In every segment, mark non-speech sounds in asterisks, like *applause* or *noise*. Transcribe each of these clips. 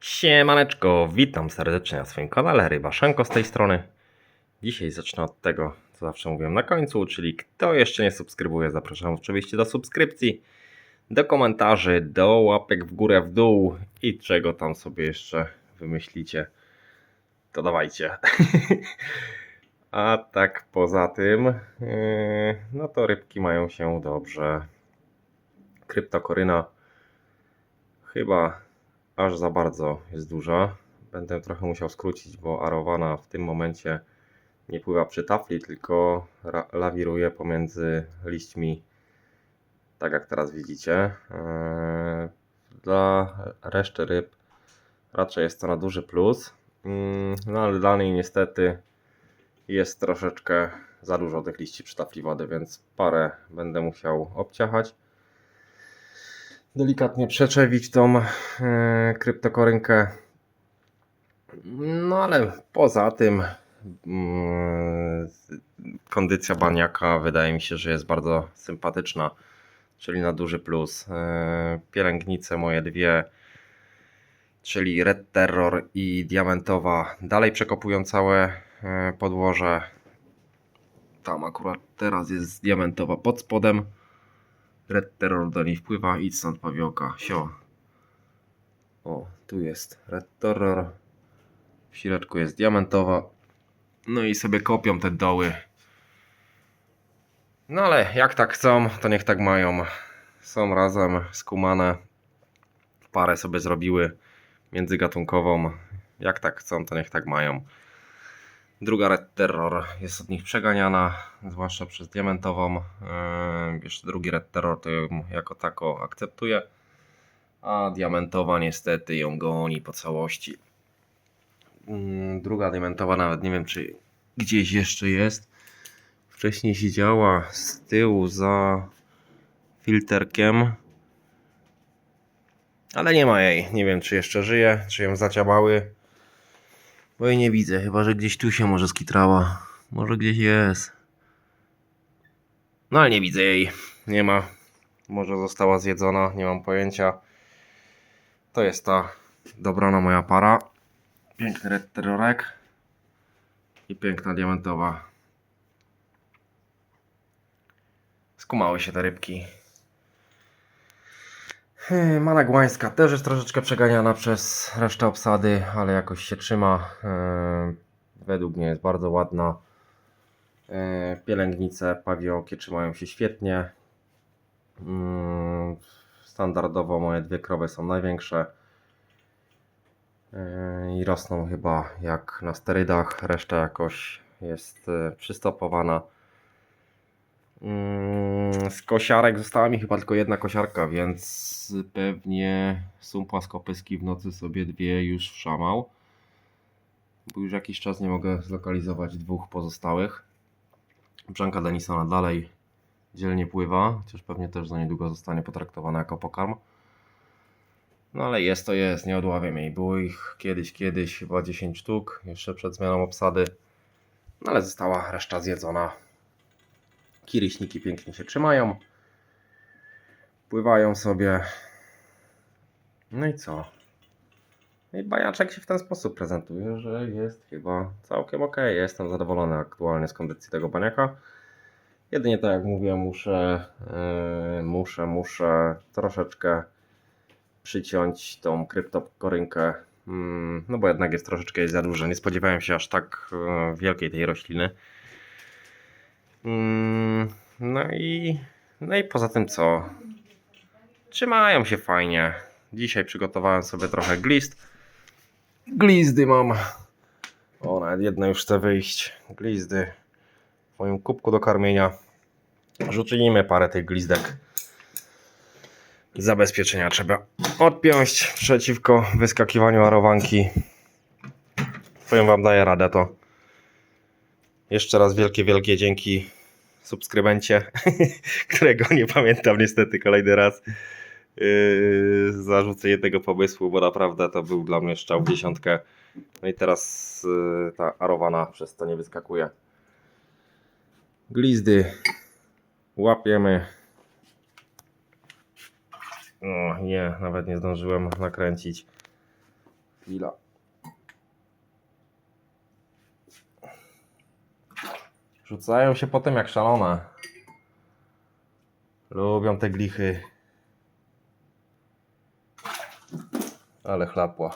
Siemaneczko, witam serdecznie na swoim kanale Rybaszenko z tej strony. Dzisiaj zacznę od tego, co zawsze mówiłem na końcu, czyli kto jeszcze nie subskrybuje, zapraszam oczywiście do subskrypcji, do komentarzy, do łapek w górę, w dół i czego tam sobie jeszcze wymyślicie, to dawajcie. *laughs* A tak poza tym, yy, no to rybki mają się dobrze. Kryptokoryna chyba aż za bardzo jest duża. Będę trochę musiał skrócić, bo arowana w tym momencie nie pływa przy tafli, tylko lawiruje pomiędzy liśćmi, tak jak teraz widzicie. Eee, Dla reszty ryb raczej jest to na duży plus. Mm, No ale dla niej niestety jest troszeczkę za dużo tych liści przy tafli wody, więc parę będę musiał obciachać delikatnie przeczewić tą e, kryptokorynkę. No ale poza tym mm, kondycja baniaka wydaje mi się, że jest bardzo sympatyczna, czyli na duży plus. E, pielęgnice moje dwie, czyli Red Terror i Diamentowa, dalej przekopują całe e, podłoże. Tam akurat teraz jest Diamentowa pod spodem. Red Terror do niej wpływa, idź stąd pawioka, sio. O, tu jest Red Terror. W środku jest diamentowa. No i sobie kopią te doły. No ale jak tak chcą, to niech tak mają. Są razem skumane. Parę sobie zrobiły międzygatunkową. Jak tak chcą, to niech tak mają. Druga Red Terror jest od nich przeganiana, zwłaszcza przez diamentową. Yy, Jeszcze drugi Red Terror to ją jako tako akceptuje, a diamentowa niestety ją goni po całości. Yy, Druga diamentowa nawet nie wiem czy gdzieś jeszcze jest. Wcześniej siedziała z tyłu za filterkiem. Ale nie ma jej. Nie wiem czy jeszcze żyje, czy ją zaciabały. Bo jej nie widzę, chyba że gdzieś tu się może skitrała. Może gdzieś jest. No ale nie widzę jej. Nie ma. Może została zjedzona, nie mam pojęcia. To jest ta dobrana moja para. Piękny red terrorek. I piękna diamentowa. Skumały się te rybki. Hmm, Managłańska też jest troszeczkę przeganiana przez resztę obsady, ale jakoś się trzyma. Eee, Według mnie jest bardzo ładna. Eee, Pielęgnice pawiokie trzymają się świetnie. Mm, Standardowo moje dwie krowy są największe. Eee, I rosną chyba jak na sterydach. Reszta jakoś jest e, przystopowana. Mm, Z kosiarek została mi chyba tylko jedna kosiarka, więc pewnie są płaskopyski w nocy sobie dwie już wszamał. Bo już jakiś czas nie mogę zlokalizować dwóch pozostałych. Brzanka Denisona dalej dzielnie pływa, chociaż pewnie też za niedługo zostanie potraktowana jako pokarm. No ale jest to jest, nie odławiam jej. Było ich kiedyś, kiedyś chyba 10 sztuk, jeszcze przed zmianą obsady. No ale została reszta zjedzona. Kiryśniki pięknie się trzymają. Pływają sobie. No i co? I bajaczek się w ten sposób prezentuje, że jest chyba całkiem ok. Jestem zadowolony aktualnie z kondycji tego baniaka. Jedynie tak jak mówię, muszę, yy, muszę, muszę troszeczkę przyciąć tą kryptokorynkę. Mm, no bo jednak jest troszeczkę za dużo. Nie spodziewałem się aż tak yy, wielkiej tej rośliny. Mm, No i, no i poza tym co? Trzymają się fajnie. Dzisiaj przygotowałem sobie trochę glist. Glizdy mam. O, nawet jedna już chce wyjść. Glizdy w moim kubku do karmienia. Rzucimy parę tych glizdek. Zabezpieczenia trzeba odpiąć przeciwko wyskakiwaniu arowanki. Powiem wam, daję radę to. Jeszcze raz wielkie, wielkie dzięki subskrybencie, *laughs* którego nie pamiętam niestety kolejny raz. Yy, zarzucenie tego pomysłu, bo naprawdę to był dla mnie strzał w dziesiątkę. No i teraz yy, ta arowana przez to nie wyskakuje. Glizdy łapiemy. O nie, nawet nie zdążyłem nakręcić. Chwila. Rzucają się potem jak szalone. Lubią te glichy. Ale chlapła.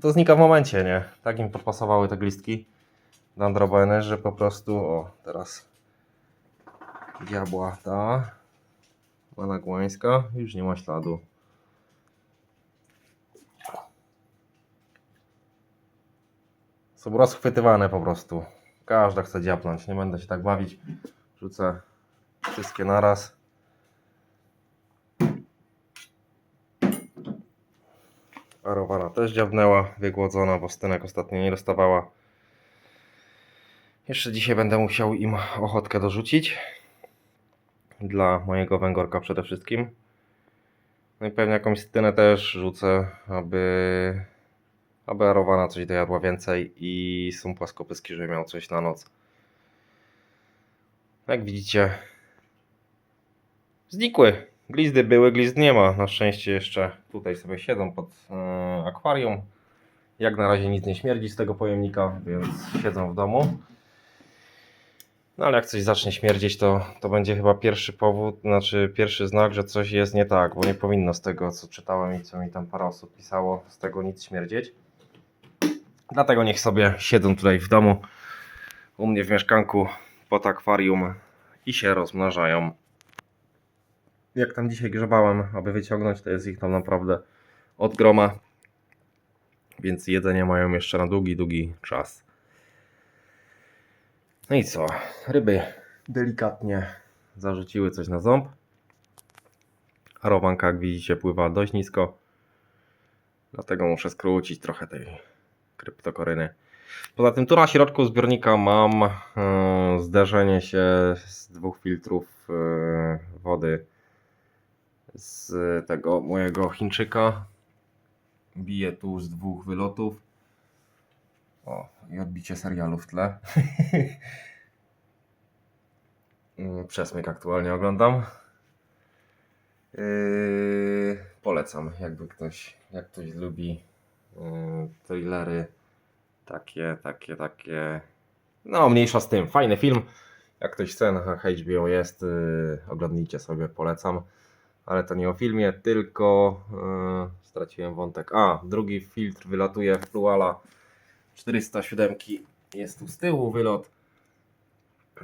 To znika w momencie, nie? Tak im podpasowały te glistki. Dendrobeny, że po prostu, o, teraz diabła ta, managłańska, już nie ma śladu. Są rozchwytywane po prostu. Każda chce dziapnąć, nie będę się tak bawić. Rzucę wszystkie naraz. Arowana też dziabnęła, wygłodzona, bo stynek ostatnio nie dostawała. Jeszcze dzisiaj będę musiał im ochotkę dorzucić. Dla mojego węgorka przede wszystkim. No i pewnie jakąś stynę też rzucę, aby, aby arowana coś dojadła więcej i są płaskopyski, żeby miał coś na noc. Jak widzicie, znikły. Glizdy były, glizd nie ma. Na szczęście jeszcze tutaj sobie siedzą pod e, akwarium. Jak na razie nic nie śmierdzi z tego pojemnika, więc siedzą w domu. No ale jak coś zacznie śmierdzieć, to, to będzie chyba pierwszy powód, znaczy pierwszy znak, że coś jest nie tak, bo nie powinno z tego, co czytałem i co mi tam parę osób pisało, z tego nic śmierdzieć. Dlatego niech sobie siedzą tutaj w domu, u mnie w mieszkanku pod akwarium i się rozmnażają. Jak tam dzisiaj grzebałem, aby wyciągnąć, to jest ich tam naprawdę od groma, więc jedzenie mają jeszcze na długi, długi czas. No i co? Ryby delikatnie zarzuciły coś na ząb. Arowanka, jak widzicie, pływa dość nisko. Dlatego muszę skrócić trochę tej kryptokoryny. Poza tym tu na środku zbiornika mam e, zderzenie się z dwóch filtrów e, wody z tego mojego Chińczyka. Bije tu z dwóch wylotów. O, i odbicie serialu w tle. *laughs* Mm, Przesmyk aktualnie oglądam. Yy, polecam, jakby ktoś, jak ktoś lubi yy, thrillery takie, takie, takie. No, mniejsza z tym. Fajny film. Jak ktoś chce, na HBO jest, yy, oglądnijcie sobie, polecam. Ale to nie o filmie, tylko yy, straciłem wątek. A, drugi filtr wylatuje w Fluala 407 jest tu z tyłu wylot.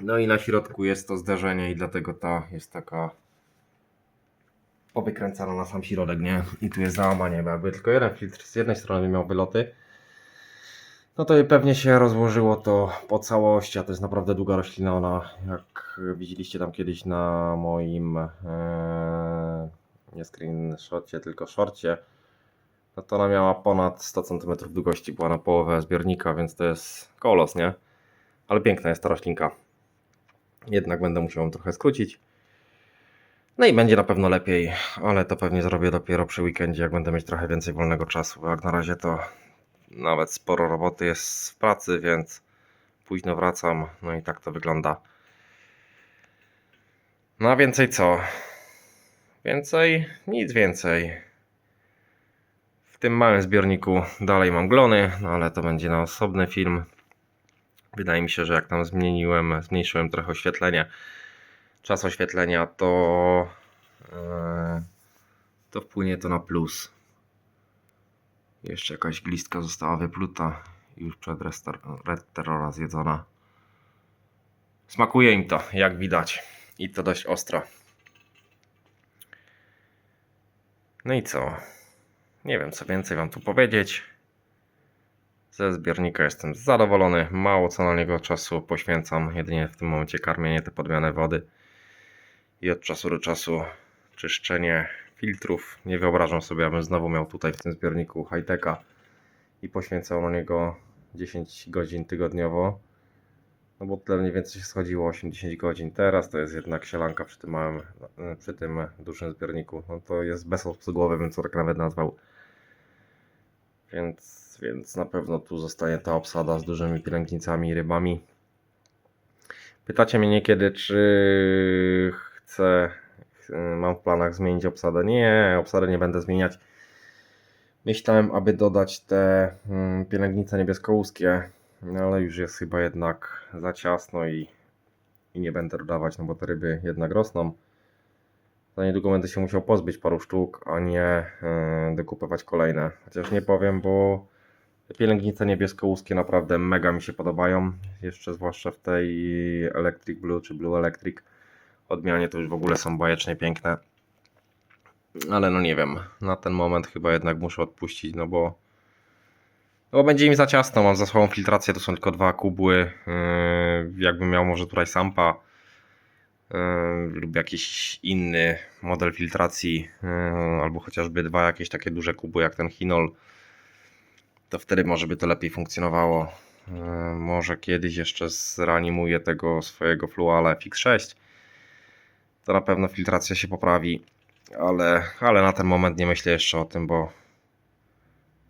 No i na środku jest to zderzenie i dlatego ta jest taka powykręcana na sam środek, nie? I tu jest załamanie, bo jakby tylko jeden filtr z jednej strony miał wyloty, no to pewnie się rozłożyło to po całości, a to jest naprawdę długa roślina, ona jak widzieliście tam kiedyś na moim e, nie screenshocie, tylko shorcie, no to ona miała ponad 100 cm długości, była na połowę zbiornika, więc to jest kolos, nie? Ale piękna jest ta roślinka. Jednak będę musiał ją trochę skrócić. No i będzie na pewno lepiej, ale to pewnie zrobię dopiero przy weekendzie, jak będę mieć trochę więcej wolnego czasu, jak na razie to nawet sporo roboty jest w pracy, więc późno wracam, no i tak to wygląda. No a więcej co? Więcej? Nic więcej. W tym małym zbiorniku dalej mam glony, no ale to będzie na osobny film. Wydaje mi się, że jak tam zmieniłem, zmniejszyłem trochę oświetlenie, czas oświetlenia, to, e, to wpłynie to na plus. Jeszcze jakaś glistka została wypluta już przed Red Terrora zjedzona. Smakuje im to, jak widać. I to dość ostro. No i co? Nie wiem, co więcej Wam tu powiedzieć. Ze zbiornika jestem zadowolony. Mało co na niego czasu poświęcam. Jedynie w tym momencie karmienie, te podmiany wody. I od czasu do czasu czyszczenie filtrów. Nie wyobrażam sobie, abym znowu miał tutaj w tym zbiorniku high-techa i poświęcał na niego 10 godzin tygodniowo. No bo tyle mniej więcej się schodziło 8-10 godzin. Teraz to jest jednak sielanka przy tym małym, przy tym dużym zbiorniku. No to jest bezobsługowy, bym to tak nawet nazwał. Więc, więc na pewno tu zostanie ta obsada z dużymi pielęgnicami i rybami. Pytacie mnie niekiedy, czy chcę, mam w planach zmienić obsadę. Nie, obsadę nie będę zmieniać. Myślałem, aby dodać te mm, pielęgnice niebieskołuskie, no ale już jest chyba jednak za ciasno i, i nie będę dodawać, no bo te ryby jednak rosną. Za niedługo będę się musiał pozbyć paru sztuk, a nie e, dokupować kolejne. Chociaż nie powiem, bo te pielęgnice niebieskołuskie naprawdę mega mi się podobają. Jeszcze zwłaszcza w tej Electric Blue czy Blue Electric odmianie to już w ogóle są bajecznie piękne. Ale no nie wiem, na ten moment chyba jednak muszę odpuścić, no bo no bo będzie im za ciasno, mam za słabą filtrację, to są tylko dwa kubły. Yy, jakbym miał może tutaj sampa yy, lub jakiś inny model filtracji, yy, albo chociażby dwa jakieś takie duże kubły jak ten Hinol, to wtedy może by to lepiej funkcjonowało. Yy, może kiedyś jeszcze zreanimuję tego swojego Fluala FX6. To na pewno filtracja się poprawi, ale, ale na ten moment nie myślę jeszcze o tym, bo,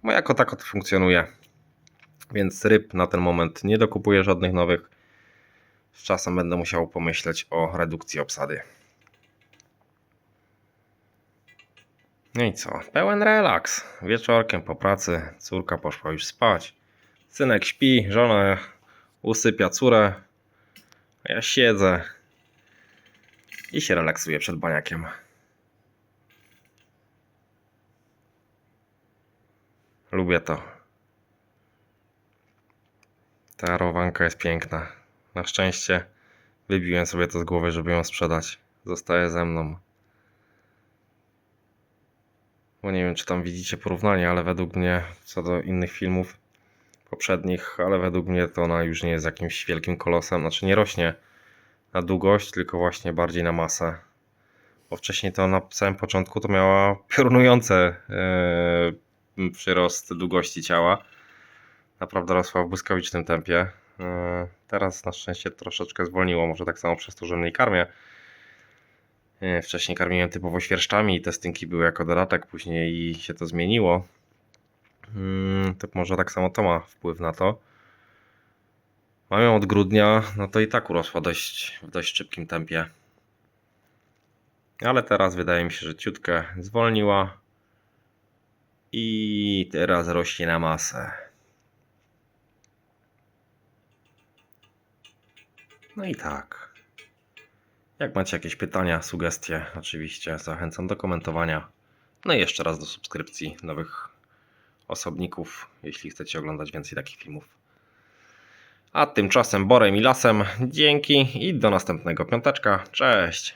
bo jako tako to funkcjonuje. Więc ryb na ten moment nie dokupuję żadnych nowych. Z czasem będę musiał pomyśleć o redukcji obsady. No i co? Pełen relaks. Wieczorkiem po pracy córka poszła już spać. Synek śpi, żona usypia córę. Ja siedzę i się relaksuję przed baniakiem. Lubię to. Ta rowanka jest piękna. Na szczęście wybiłem sobie to z głowy, żeby ją sprzedać. Zostaje ze mną. Bo nie wiem, czy tam widzicie porównanie, ale według mnie, co do innych filmów poprzednich, ale według mnie to ona już nie jest jakimś wielkim kolosem. Znaczy nie rośnie na długość, tylko właśnie bardziej na masę. Bo wcześniej to na samym początku to miała piorunujące yy, przyrost długości ciała. Naprawdę rosła w błyskawicznym tempie. Yy, teraz na szczęście troszeczkę zwolniło, może tak samo przez to, że mniej karmię. Yy, wcześniej karmiłem typowo świerszczami i te stynki były jako dodatek, później się to zmieniło. Yy, to może tak samo to ma wpływ na to. Mam ją od grudnia, no to i tak urosła dość, w dość szybkim tempie. Ale teraz wydaje mi się, że ciutkę zwolniła. I teraz rośnie na masę. No i tak. Jak macie jakieś pytania, sugestie, oczywiście zachęcam do komentowania. No i jeszcze raz do subskrypcji nowych osobników, jeśli chcecie oglądać więcej takich filmów. A tymczasem Borem i Lasem dzięki i do następnego piąteczka. Cześć!